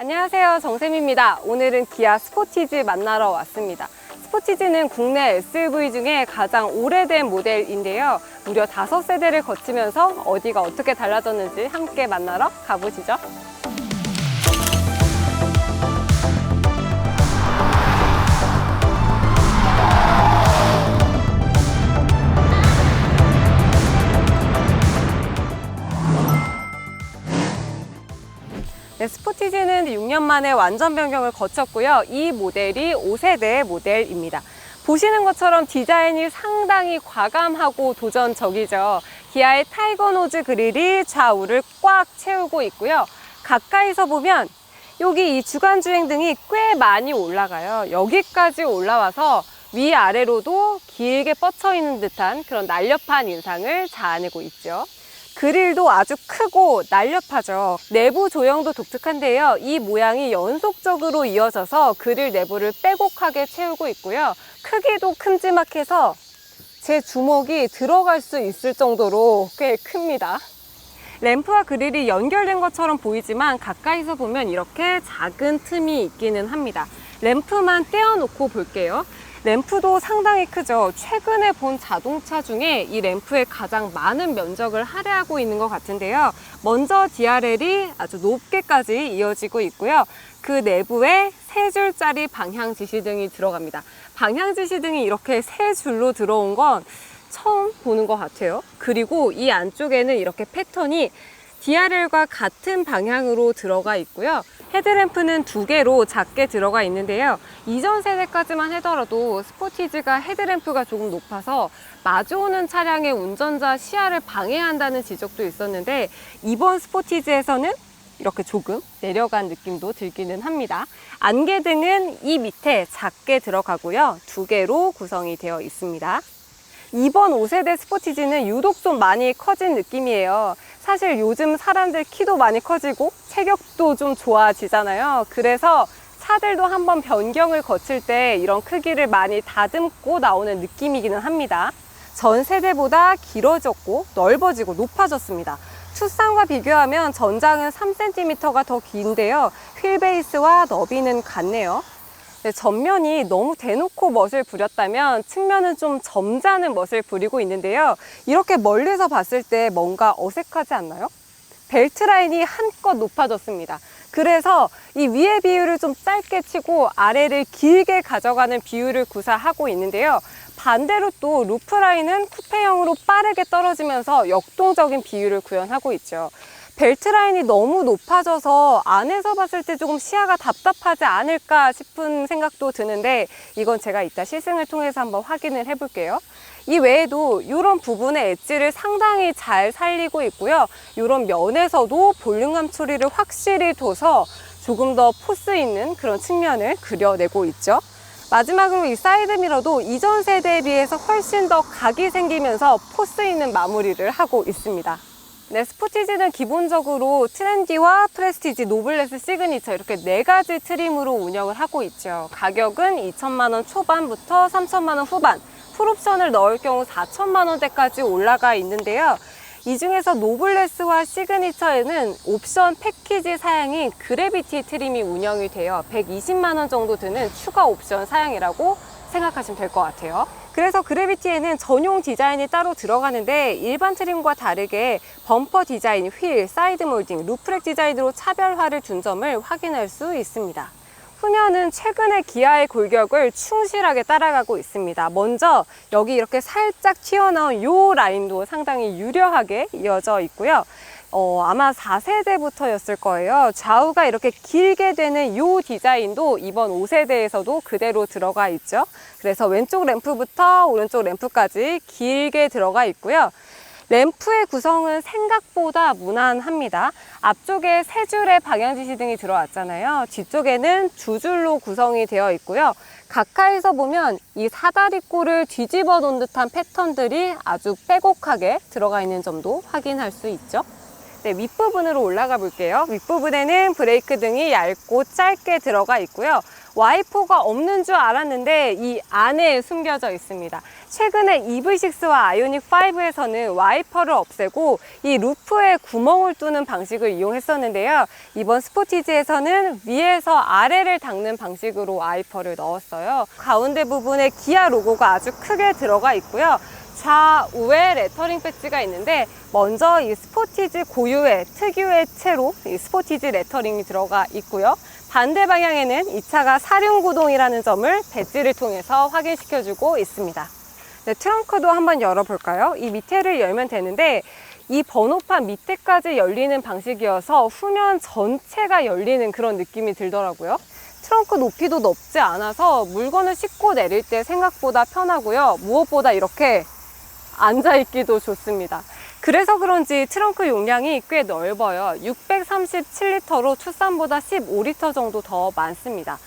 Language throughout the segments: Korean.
안녕하세요. 정샘입니다. 오늘은 기아 스포티지 만나러 왔습니다. 스포티지는 국내 SUV 중에 가장 오래된 모델인데요. 무려 다섯 세대를 거치면서 어디가 어떻게 달라졌는지 함께 만나러 가보시죠. 네, 스포티지는 6년 만에 완전 변경을 거쳤고요. 이 모델이 5세대 모델입니다. 보시는 것처럼 디자인이 상당히 과감하고 도전적이죠. 기아의 타이거 노즈 그릴이 좌우를 꽉 채우고 있고요. 가까이서 보면 여기 이 주간 주행 등이 꽤 많이 올라가요. 여기까지 올라와서 위아래로도 길게 뻗쳐 있는 듯한 그런 날렵한 인상을 자아내고 있죠. 그릴도 아주 크고 날렵하죠. 내부 조형도 독특한데요. 이 모양이 연속적으로 이어져서 그릴 내부를 빼곡하게 채우고 있고요. 크기도 큼지막해서 제 주먹이 들어갈 수 있을 정도로 꽤 큽니다. 램프와 그릴이 연결된 것처럼 보이지만 가까이서 보면 이렇게 작은 틈이 있기는 합니다. 램프만 떼어놓고 볼게요. 램프도 상당히 크죠. 최근에 본 자동차 중에 이 램프의 가장 많은 면적을 할애하고 있는 것 같은데요. 먼저 DRL이 아주 높게까지 이어지고 있고요. 그 내부에 세 줄짜리 방향 지시등이 들어갑니다. 방향 지시등이 이렇게 세 줄로 들어온 건 처음 보는 것 같아요. 그리고 이 안쪽에는 이렇게 패턴이 DRL과 같은 방향으로 들어가 있고요. 헤드램프는 두 개로 작게 들어가 있는데요. 이전 세대까지만 하더라도 스포티지가 헤드램프가 조금 높아서 마주오는 차량의 운전자 시야를 방해한다는 지적도 있었는데 이번 스포티지에서는 이렇게 조금 내려간 느낌도 들기는 합니다. 안개등은 이 밑에 작게 들어가고요. 두 개로 구성이 되어 있습니다. 이번 5세대 스포티지는 유독 좀 많이 커진 느낌이에요. 사실 요즘 사람들 키도 많이 커지고 체격도 좀 좋아지잖아요. 그래서 차들도 한번 변경을 거칠 때 이런 크기를 많이 다듬고 나오는 느낌이기는 합니다. 전 세대보다 길어졌고 넓어지고 높아졌습니다. 투싼과 비교하면 전장은 3cm가 더 긴데요. 휠베이스와 너비는 같네요. 네, 전면이 너무 대놓고 멋을 부렸다면 측면은 좀 점잖은 멋을 부리고 있는데요. 이렇게 멀리서 봤을 때 뭔가 어색하지 않나요? 벨트 라인이 한껏 높아졌습니다. 그래서 이 위의 비율을 좀 짧게 치고 아래를 길게 가져가는 비율을 구사하고 있는데요. 반대로 또 루프 라인은 쿠페형으로 빠르게 떨어지면서 역동적인 비율을 구현하고 있죠. 벨트 라인이 너무 높아져서 안에서 봤을 때 조금 시야가 답답하지 않을까 싶은 생각도 드는데 이건 제가 이따 시승을 통해서 한번 확인을 해볼게요. 이 외에도 이런 부분의 엣지를 상당히 잘 살리고 있고요. 이런 면에서도 볼륨감 처리를 확실히 둬서 조금 더 포스 있는 그런 측면을 그려내고 있죠. 마지막으로 이 사이드 미러도 이전 세대에 비해서 훨씬 더 각이 생기면서 포스 있는 마무리를 하고 있습니다. 네, 스포티지는 기본적으로 트렌디와 프레스티지, 노블레스, 시그니처 이렇게 네 가지 트림으로 운영을 하고 있죠. 가격은 2천만 원 초반부터 3천만 원 후반, 풀옵션을 넣을 경우 4천만 원대까지 올라가 있는데요. 이 중에서 노블레스와 시그니처에는 옵션 패키지 사양인 그래비티 트림이 운영이 되어 120만 원 정도 드는 추가 옵션 사양이라고 생각하시면 될 것 같아요. 그래서 그래비티에는 전용 디자인이 따로 들어가는데 일반 트림과 다르게 범퍼 디자인, 휠, 사이드 몰딩, 루프렉 디자인으로 차별화를 준 점을 확인할 수 있습니다. 후면은 최근에 기아의 골격을 충실하게 따라가고 있습니다. 먼저 여기 이렇게 살짝 튀어나온 요 라인도 상당히 유려하게 이어져 있고요. 어, 아마 4세대부터였을 거예요. 좌우가 이렇게 길게 되는 이 디자인도 이번 5세대에서도 그대로 들어가 있죠. 그래서 왼쪽 램프부터 오른쪽 램프까지 길게 들어가 있고요. 램프의 구성은 생각보다 무난합니다. 앞쪽에 세 줄의 방향 지시등이 들어왔잖아요. 뒤쪽에는 두 줄로 구성이 되어 있고요. 가까이서 보면 이 사다리꼴을 뒤집어 놓은 듯한 패턴들이 아주 빼곡하게 들어가 있는 점도 확인할 수 있죠. 네, 윗부분으로 올라가 볼게요. 윗부분에는 브레이크 등이 얇고 짧게 들어가 있고요. 와이퍼가 없는 줄 알았는데 이 안에 숨겨져 있습니다. 최근에 EV6와 아이오닉 5에서는 와이퍼를 없애고 이 루프에 구멍을 뚫는 방식을 이용했었는데요. 이번 스포티지에서는 위에서 아래를 닦는 방식으로 와이퍼를 넣었어요. 가운데 부분에 기아 로고가 아주 크게 들어가 있고요. 좌우에 레터링 배지가 있는데 먼저 이 스포티지 고유의 특유의 채로 이 스포티지 레터링이 들어가 있고요. 반대 방향에는 이 차가 사륜구동이라는 점을 배지를 통해서 확인시켜주고 있습니다. 네, 트렁크도 한번 열어볼까요? 이 밑에를 열면 되는데 이 번호판 밑에까지 열리는 방식이어서 후면 전체가 열리는 그런 느낌이 들더라고요. 트렁크 높이도 높지 않아서 물건을 싣고 내릴 때 생각보다 편하고요. 무엇보다 이렇게 앉아있기도 좋습니다. 그래서 그런지 트렁크 용량이 꽤 넓어요. 637리터로 투싼보다 15리터 정도 더 많습니다.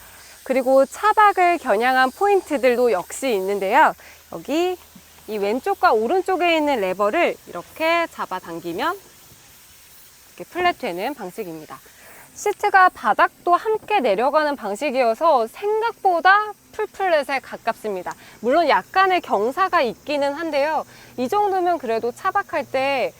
그리고 차박을 겨냥한 포인트들도 역시 있는데요. 여기 이 왼쪽과 오른쪽에 있는 레버를 이렇게 잡아당기면 이렇게 플랫 되는 방식입니다. 시트가 바닥도 함께 내려가는 방식이어서 생각보다 풀플랫에 가깝습니다. 물론 약간의 경사가 있기는 한데요. 이 정도면 그래도 차박할 때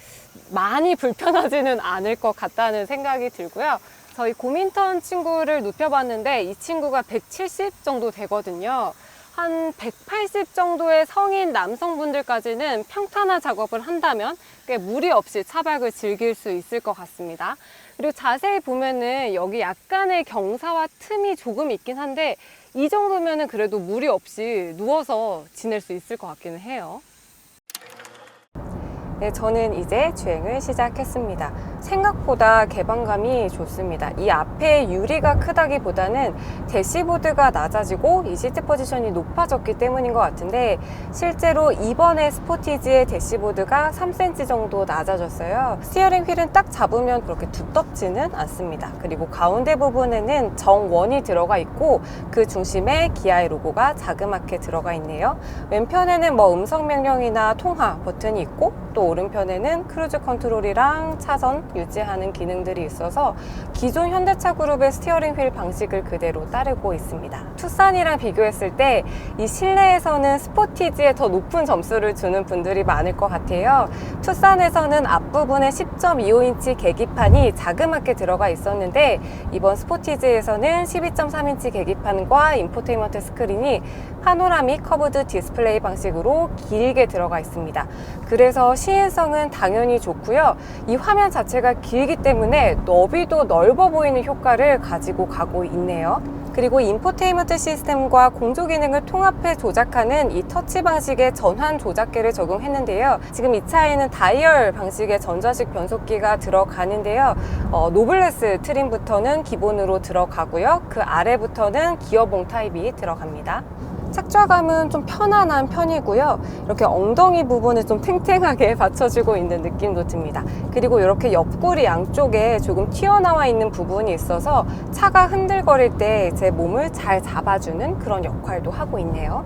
많이 불편하지는 않을 것 같다는 생각이 들고요. 저희 고민턴 친구를 눕혀봤는데 이 친구가 170 정도 되거든요. 한 180 정도의 성인 남성분들까지는 평탄화 작업을 한다면 꽤 무리 없이 차박을 즐길 수 있을 것 같습니다. 그리고 자세히 보면은 여기 약간의 경사와 틈이 조금 있긴 한데 이 정도면은 그래도 무리 없이 누워서 지낼 수 있을 것 같기는 해요. 네, 저는 이제 주행을 시작했습니다. 생각보다 개방감이 좋습니다. 이 앞에 유리가 크다기보다는 대시보드가 낮아지고 이 시트 포지션이 높아졌기 때문인 것 같은데 실제로 이번에 스포티지의 대시보드가 3cm 정도 낮아졌어요. 스티어링 휠은 딱 잡으면 그렇게 두텁지는 않습니다. 그리고 가운데 부분에는 정원이 들어가 있고 그 중심에 기아의 로고가 자그맣게 들어가 있네요. 왼편에는 뭐 음성 명령이나 통화 버튼이 있고 또 오른편에는 크루즈 컨트롤이랑 차선 유지하는 기능들이 있어서 기존 현대차 그룹의 스티어링 휠 방식을 그대로 따르고 있습니다. 투싼이랑 비교했을 때 이 실내에서는 스포티지에 더 높은 점수를 주는 분들이 많을 것 같아요. 투싼에서는 앞부분에 10.25인치 계기판이 자그맣게 들어가 있었는데 이번 스포티지에서는 12.3인치 계기판과 인포테인먼트 스크린이 파노라믹 커브드 디스플레이 방식으로 길게 들어가 있습니다. 그래서 시인성은 당연히 좋고요. 이 화면 자체가 길기 때문에 너비도 넓어 보이는 효과를 가지고 가고 있네요. 그리고 인포테인먼트 시스템과 공조 기능을 통합해 조작하는 이 터치 방식의 전환 조작계를 적용했는데요. 지금 이 차에는 다이얼 방식의 전자식 변속기가 들어가는데요. 어, 노블레스 트림부터는 기본으로 들어가고요. 그 아래부터는 기어봉 타입이 들어갑니다. 착좌감은 좀 편안한 편이고요. 이렇게 엉덩이 부분을 좀 탱탱하게 받쳐주고 있는 느낌도 듭니다. 그리고 이렇게 옆구리 양쪽에 조금 튀어나와 있는 부분이 있어서 차가 흔들거릴 때 제 몸을 잘 잡아주는 그런 역할도 하고 있네요.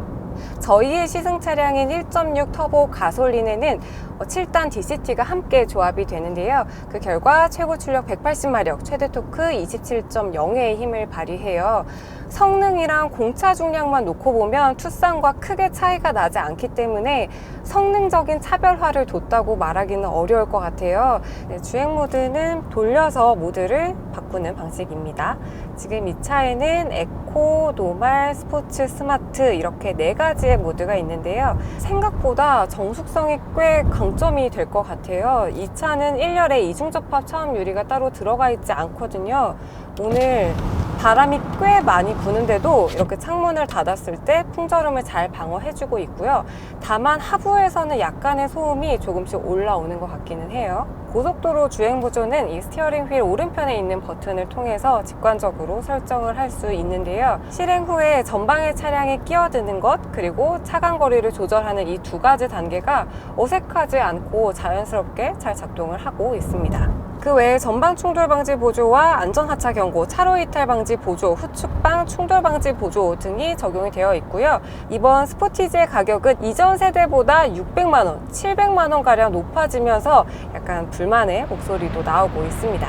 저희의 시승 차량인 1.6 터보 가솔린에는 7단 DCT가 함께 조합이 되는데요. 그 결과 최고 출력 180마력, 최대 토크 27.0의 힘을 발휘해요. 성능이랑 공차 중량만 놓고 보면 투싼과 크게 차이가 나지 않기 때문에 성능적인 차별화를 뒀다고 말하기는 어려울 것 같아요. 네, 주행 모드는 돌려서 모드를 바꾸는 방식입니다. 지금 이 차에는 에코, 노말, 스포츠, 스마트 이렇게 네 가지의 모드가 있는데요. 생각보다 정숙성이 꽤 강 점이 될 것 같아요. 이 차는 1열에 이중접합 차음 유리가 따로 들어가 있지 않거든요. 오늘 바람이 꽤 많이 부는데도 이렇게 창문을 닫았을 때 풍절음을 잘 방어해주고 있고요. 다만 하부에서는 약간의 소음이 조금씩 올라오는 것 같기는 해요. 고속도로 주행 보조는 이 스티어링 휠 오른편에 있는 버튼을 통해서 직관적으로 설정을 할 수 있는데요. 실행 후에 전방의 차량에 끼어드는 것 그리고 차간 거리를 조절하는 이 두 가지 단계가 어색하지 않고 자연스럽게 잘 작동을 하고 있습니다. 그 외에 전방 충돌 방지 보조와 안전 하차 경고, 차로 이탈 방지 보조, 후측방 충돌 방지 보조 등이 적용이 되어 있고요. 이번 스포티지의 가격은 이전 세대보다 600만 원, 700만 원 가량 높아지면서 약간 불만의 목소리도 나오고 있습니다.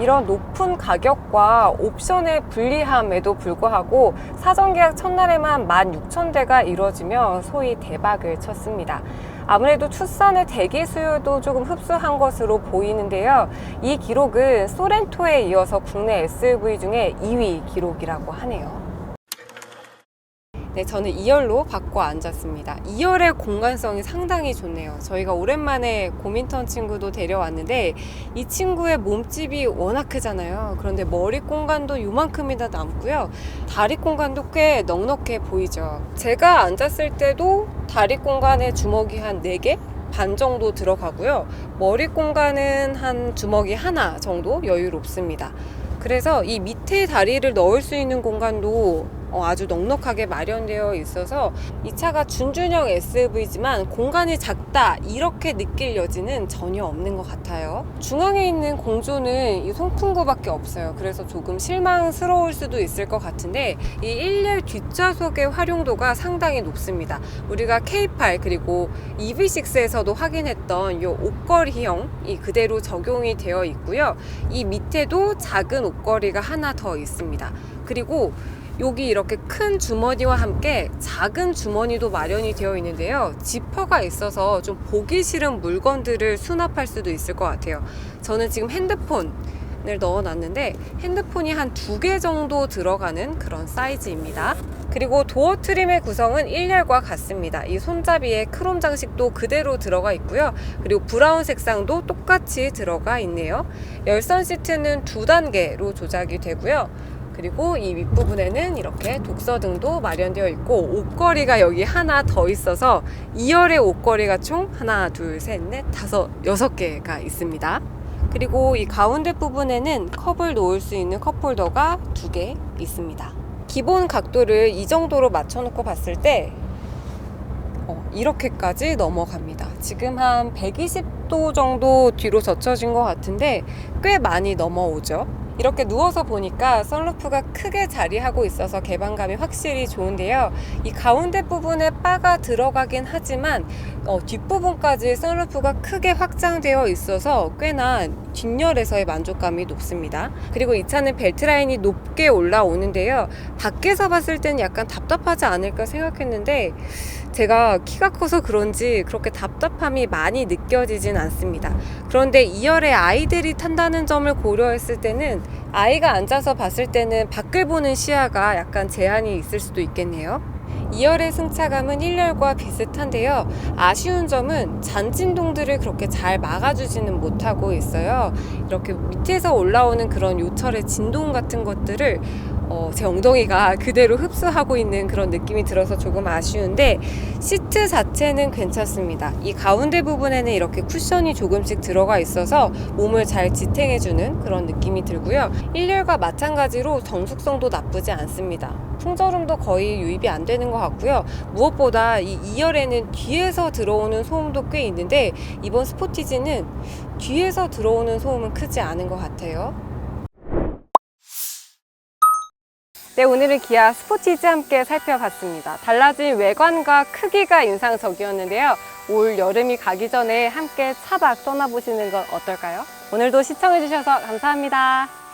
이런 높은 가격과 옵션의 불리함에도 불구하고 사전 계약 첫날에만 16,000대가 이뤄지며 소위 대박을 쳤습니다. 아무래도 투싼의 대기 수요도 조금 흡수한 것으로 보이는데요. 이 기록은 소렌토에 이어서 국내 SUV 중에 2위 기록이라고 하네요. 네, 저는 2열로 바꿔 앉았습니다. 2열의 공간성이 상당히 좋네요. 저희가 오랜만에 고민턴 친구도 데려왔는데 이 친구의 몸집이 워낙 크잖아요. 그런데 머리 공간도 요만큼이나 남고요. 다리 공간도 꽤 넉넉해 보이죠. 제가 앉았을 때도 다리 공간에 주먹이 한 4개? 반 정도 들어가고요. 머리 공간은 한 주먹이 하나 정도 여유롭습니다. 그래서 이 밑에 다리를 넣을 수 있는 공간도 어, 아주 넉넉하게 마련되어 있어서 이 차가 준준형 SUV지만 공간이 작다 이렇게 느낄 여지는 전혀 없는 것 같아요. 중앙에 있는 공조는 이 송풍구밖에 없어요. 그래서 조금 실망스러울 수도 있을 것 같은데 이 1열 뒷좌석의 활용도가 상당히 높습니다. 우리가 K8 그리고 EV6에서도 확인했던 이 옷걸이형이 그대로 적용이 되어 있고요. 이 밑에도 작은 옷걸이가 하나 더 있습니다. 그리고 여기 이렇게 큰 주머니와 함께 작은 주머니도 마련이 되어 있는데요. 지퍼가 있어서 좀 보기 싫은 물건들을 수납할 수도 있을 것 같아요. 저는 지금 핸드폰 을 넣어놨는데 핸드폰이 한 두 개 정도 들어가는 그런 사이즈입니다. 그리고 도어 트림의 구성은 1열과 같습니다. 이 손잡이에 크롬 장식도 그대로 들어가 있고요. 그리고 브라운 색상도 똑같이 들어가 있네요. 열선 시트는 두 단계로 조작이 되고요. 그리고 이 윗부분에는 이렇게 독서 등도 마련되어 있고 옷걸이가 여기 하나 더 있어서 2열의 옷걸이가 총 하나, 둘, 셋, 넷, 다섯, 여섯 개가 있습니다. 그리고 이 가운데 부분에는 컵을 놓을 수 있는 컵홀더가 두 개 있습니다. 기본 각도를 이 정도로 맞춰놓고 봤을 때 어, 이렇게까지 넘어갑니다. 지금 한 120도 정도 뒤로 젖혀진 것 같은데 꽤 많이 넘어오죠. 이렇게 누워서 보니까 썬루프가 크게 자리하고 있어서 개방감이 확실히 좋은데요. 이 가운데 부분에 바가 들어가긴 하지만 어, 뒷부분까지 썬루프가 크게 확장되어 있어서 꽤나 뒷열에서의 만족감이 높습니다. 그리고 이 차는 벨트라인이 높게 올라오는데요. 밖에서 봤을 때는 약간 답답하지 않을까 생각했는데 제가 키가 커서 그런지 그렇게 답답함이 많이 느껴지진 않습니다. 그런데 2열에 아이들이 탄다는 점을 고려했을 때는 아이가 앉아서 봤을 때는 밖을 보는 시야가 약간 제한이 있을 수도 있겠네요. 2열의 승차감은 1열과 비슷한데요. 아쉬운 점은 잔진동들을 그렇게 잘 막아주지는 못하고 있어요. 이렇게 밑에서 올라오는 그런 요철의 진동 같은 것들을 어, 제 엉덩이가 그대로 흡수하고 있는 그런 느낌이 들어서 조금 아쉬운데 시트 자체는 괜찮습니다. 이 가운데 부분에는 이렇게 쿠션이 조금씩 들어가 있어서 몸을 잘 지탱해주는 그런 느낌이 들고요. 1열과 마찬가지로 정숙성도 나쁘지 않습니다. 풍절음도 거의 유입이 안 되는 것 같고요. 무엇보다 이 2열에는 뒤에서 들어오는 소음도 꽤 있는데 이번 스포티지는 뒤에서 들어오는 소음은 크지 않은 것 같아요. 네, 오늘은 기아 스포티지 함께 살펴봤습니다. 달라진 외관과 크기가 인상적이었는데요. 올 여름이 가기 전에 함께 차박 떠나보시는 건 어떨까요? 오늘도 시청해주셔서 감사합니다.